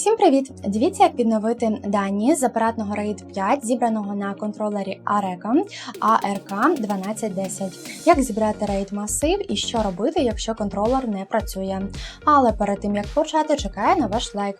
Всім привіт! Дивіться, як відновити дані з апаратного RAID 5, зібраного на контролері ARECA ARK 1210. Як зібрати RAID масив і що робити, якщо контролер не працює. Але перед тим як почати, чекаю на ваш лайк.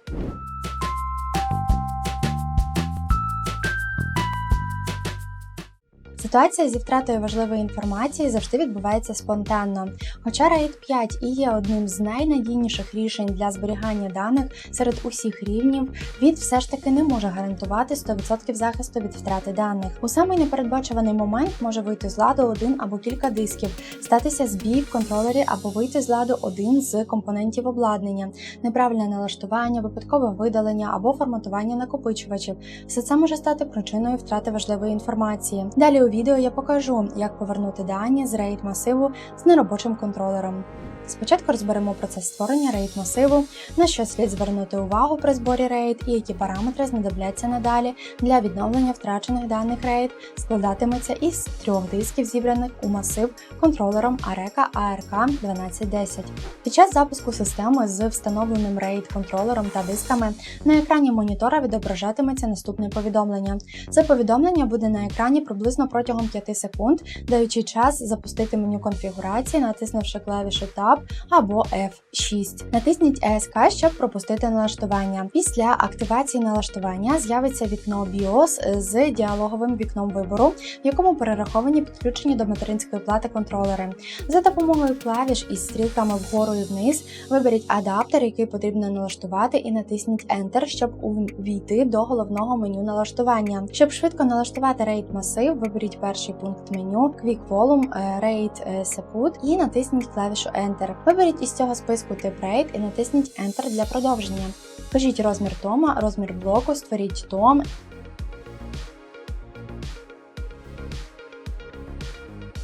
Ситуація зі втратою важливої інформації завжди відбувається спонтанно. Хоча RAID 5 і є одним з найнадійніших рішень для зберігання даних серед усіх рівнів, він все ж таки не може гарантувати 100% захисту від втрати даних. У самий непередбачуваний момент може вийти з ладу один або кілька дисків, статися збій в контролері або вийти з ладу один з компонентів обладнання, неправильне налаштування, випадкове видалення або форматування накопичувачів. Все це може стати причиною втрати важливої інформації. Далі у відео я покажу, як повернути дані з RAID масиву з неробочим контролером. Спочатку розберемо процес створення RAID масиву, на що слід звернути увагу при зборі RAID і які параметри знадобляться надалі для відновлення втрачених даних RAID складатиметься із трьох дисків, зібраних у масив контролером ARECA ARK 1210. Під час запуску системи з встановленим RAID контролером та дисками на екрані монітора відображатиметься наступне повідомлення. Це повідомлення буде на екрані приблизно протягом 5 секунд, даючи час запустити меню конфігурації, натиснувши клавішу Tab або F6. Натисніть ESC, щоб пропустити налаштування. Після активації налаштування з'явиться вікно BIOS з діалоговим вікном вибору, в якому перераховані підключені до материнської плати контролери. За допомогою клавіш із стрілками вгору і вниз виберіть адаптер, який потрібно налаштувати, і натисніть Enter, щоб увійти до головного меню налаштування. Щоб швидко налаштувати RAID масив, виберіть перший пункт меню Quick Volume RAID Seput і натисніть клавішу Enter. Виберіть із цього списку тип RAID і натисніть Enter для продовження. Вкажіть розмір тома, розмір блоку, створіть том.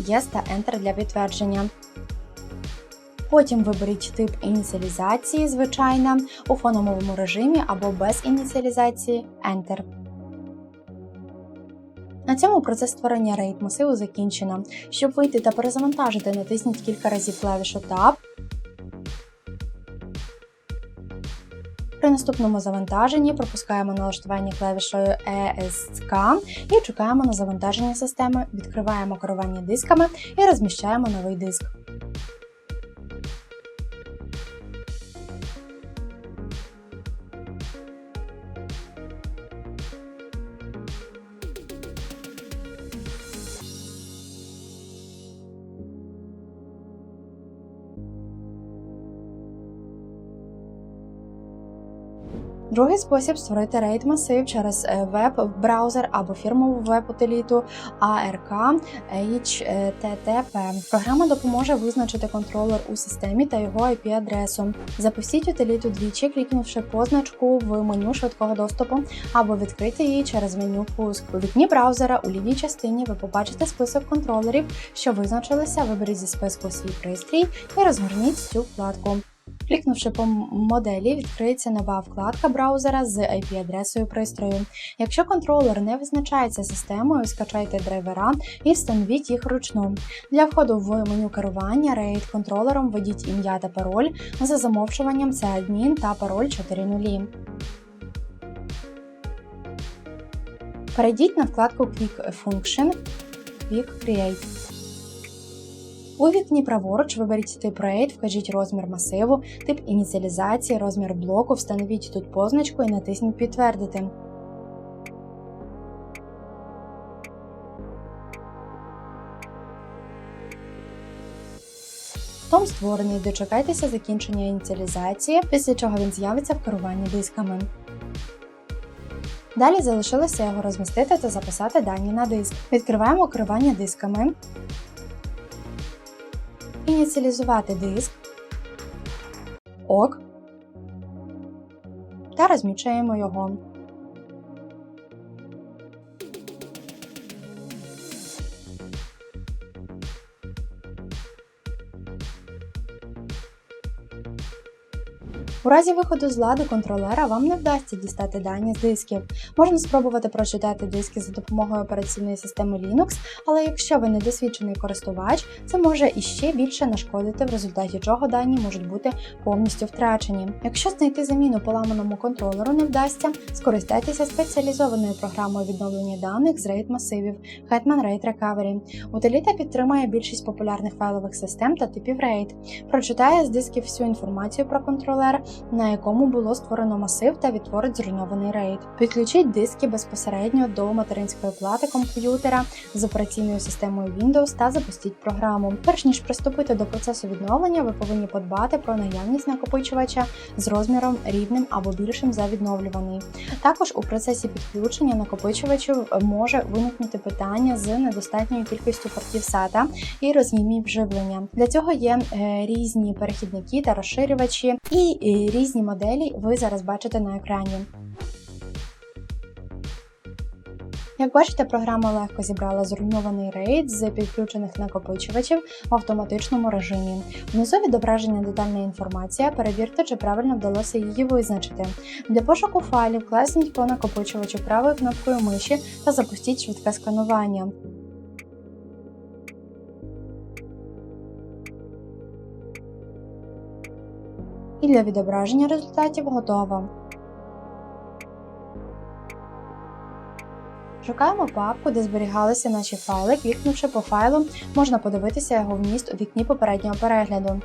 Yes та Enter для підтвердження. Потім виберіть тип ініціалізації, звичайна, у фоновому режимі або без ініціалізації Enter. Цьому процес створення RAID масиву закінчено. Щоб вийти та перезавантажити, натисніть кілька разів клавішу Tab. При наступному завантаженні пропускаємо налаштування клавішою ESC і чекаємо на завантаження системи, відкриваємо керування дисками і розміщаємо новий диск. Другий спосіб створити RAID масив через веб-браузер або фірмову веб-утиліту ARK HTTP. Програма допоможе визначити контролер у системі та його IP-адресу. Запустіть утиліту двічі, клікнувши позначку в меню швидкого доступу, або відкрити її через меню пуск. У вікні браузера у лівій частині ви побачите список контролерів, що визначилися. Виберіть зі списку свій пристрій і розгорніть цю вкладку. Клікнувши по моделі, відкриється нова вкладка браузера з IP-адресою пристрою. Якщо контролер не визначається системою, скачайте драйвера і встановіть їх вручну. Для входу в меню керування RAID контролером введіть ім'я та пароль, за замовчуванням це адмін та пароль 4.0. Перейдіть на вкладку Quick Function Quick Create. У вікні праворуч виберіть тип RAID, вкажіть розмір масиву, тип ініціалізації, розмір блоку, встановіть тут позначку і натисніть Підтвердити. Том створений, дочекайтеся закінчення ініціалізації, після чого він з'явиться в керуванні дисками. Далі залишилося його розмістити та записати дані на диск. Відкриваємо керування дисками ініціалізувати диск, ок та розмічаємо його. У разі виходу з ладу контролера вам не вдасться дістати дані з дисків. Можна спробувати прочитати диски за допомогою операційної системи Linux, але якщо ви недосвідчений користувач, це може іще більше нашкодити, в результаті чого дані можуть бути повністю втрачені. Якщо знайти заміну поламаному контролеру не вдасться, скористайтеся спеціалізованою програмою відновлення даних з RAID масивів Hetman RAID Recovery. Утиліта підтримує більшість популярних файлових систем та типів RAID, прочитає з дисків всю інформацію про контролер, на якому було створено масив та відтворить зруйнований RAID. Підключіть диски безпосередньо до материнської плати комп'ютера з операційною системою Windows та запустіть програму. Перш ніж приступити до процесу відновлення, ви повинні подбати про наявність накопичувача з розміром рівним або більшим за відновлюваний. Також у процесі підключення накопичувачів може виникнути питання з недостатньою кількістю портів SATA і роз'ємів живлення. Для цього є е, різні перехідники та розширювачі, і різні моделі ви зараз бачите на екрані. Як бачите, програма легко зібрала зруйнований рейд з підключених накопичувачів в автоматичному режимі. Внизу відображення детальна інформація. Перевірте, чи правильно вдалося її визначити. Для пошуку файлів класніть по накопичувачу правою кнопкою миші та запустіть швидке сканування. І для відображення результатів готово. Шукаємо папку, де зберігалися наші файли. Клікнувши по файлу, можна подивитися його вміст у вікні попереднього перегляду.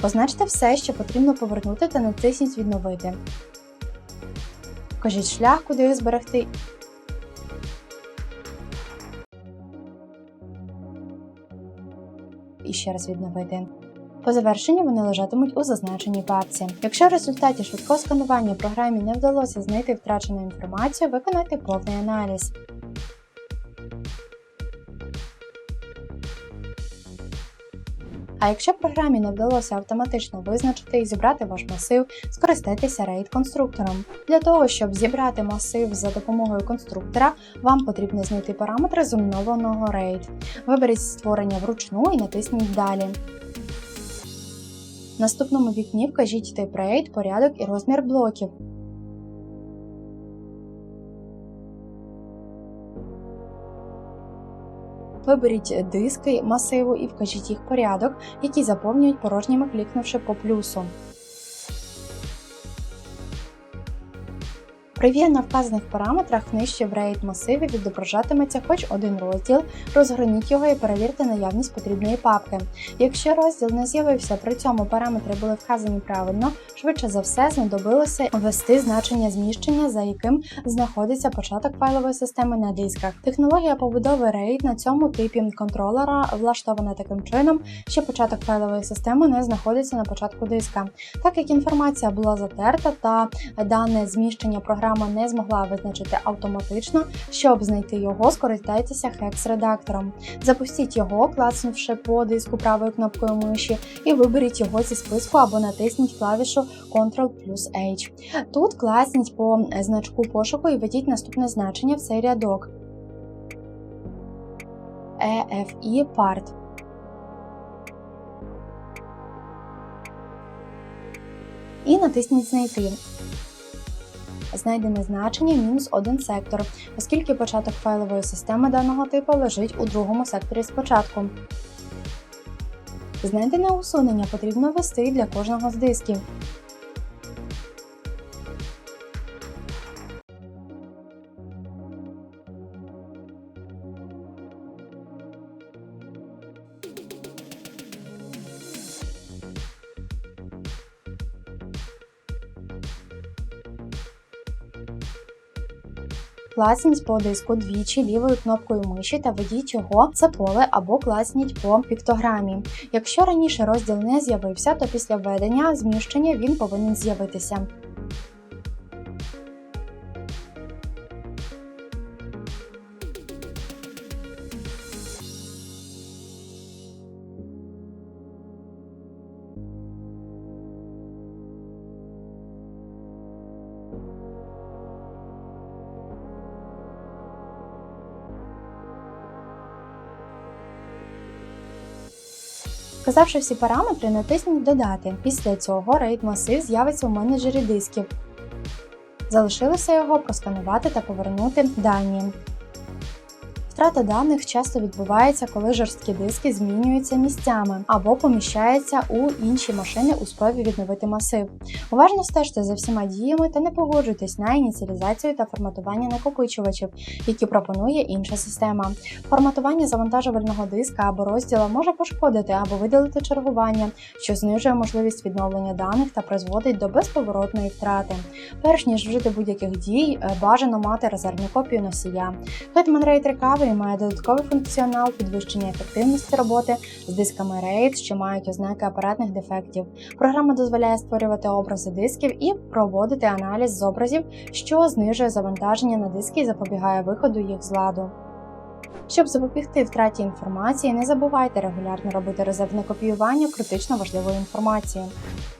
Позначте все, що потрібно повернути та натисніть Відновити. Вкажіть шлях, куди їх зберегти. Ще раз відновити. По завершенні вони лежатимуть у зазначеній папці. Якщо в результаті швидкого сканування програмі не вдалося знайти втрачену інформацію, виконайте повний аналіз. А якщо програмі не вдалося автоматично визначити і зібрати ваш масив, скористайтеся RAID конструктором. Для того, щоб зібрати масив за допомогою конструктора, вам потрібно знайти параметри зумінованого RAID. Виберіть створення вручну і натисніть Далі. В наступному вікні вкажіть тип RAID, порядок і розмір блоків. Виберіть диски масиву і вкажіть їх порядок, які заповнюють порожніми клікнувши по плюсу. При на вказаних параметрах нижче в RAID масиві відображатиметься хоч один розділ, розгорніть його і перевірте наявність потрібної папки. Якщо розділ не з'явився, при цьому параметри були вказані правильно, швидше за все знадобилося ввести значення зміщення, за яким знаходиться початок файлової системи на дисках. Технологія побудови RAID на цьому типі контролера влаштована таким чином, що початок файлової системи не знаходиться на початку диска. Так як інформація була затерта та дане зміщення програми програма не змогла визначити автоматично, щоб знайти його, скористайтеся хекс-редактором. Запустіть його, класнувши по диску правою кнопкою миші, і виберіть його зі списку або натисніть клавішу Ctrl плюс H. Тут класніть по значку пошуку і введіть наступне значення в цей рядок. EFI Part. І натисніть Знайти знайдене значення мінус один сектор, оскільки початок файлової системи даного типу лежить у другому секторі спочатку. Знайдене усунення потрібно ввести для кожного з дисків. Класніть по диску двічі лівою кнопкою миші та ведіть його це поле або класніть по піктограмі. Якщо раніше розділ не з'явився, то після введення зміщення він повинен з'явитися. Вказавши всі параметри, натисніть Додати. Після цього RAID масив з'явиться у менеджері дисків. Залишилося його просканувати та повернути дані. Втрата даних часто відбувається, коли жорсткі диски змінюються місцями або поміщаються у інші машини у спробі відновити масив. Уважно стежте за всіма діями та не погоджуйтесь на ініціалізацію та форматування накопичувачів, які пропонує інша система. Форматування завантажувального диска або розділа може пошкодити або видалити чергування, що знижує можливість відновлення даних та призводить до безповоротної втрати. Перш ніж вжити будь-яких дій, е, бажано мати резервну копію носія. Hetman рейд 3K пристрій має додатковий функціонал підвищення ефективності роботи з дисками RX, що мають ознаки апаратних дефектів. Програма дозволяє створювати образи дисків і проводити аналіз з образів, що знижує завантаження на диски і запобігає виходу їх з ладу. Щоб запобігти втраті інформації, не забувайте регулярно робити резервне копіювання критично важливої інформації.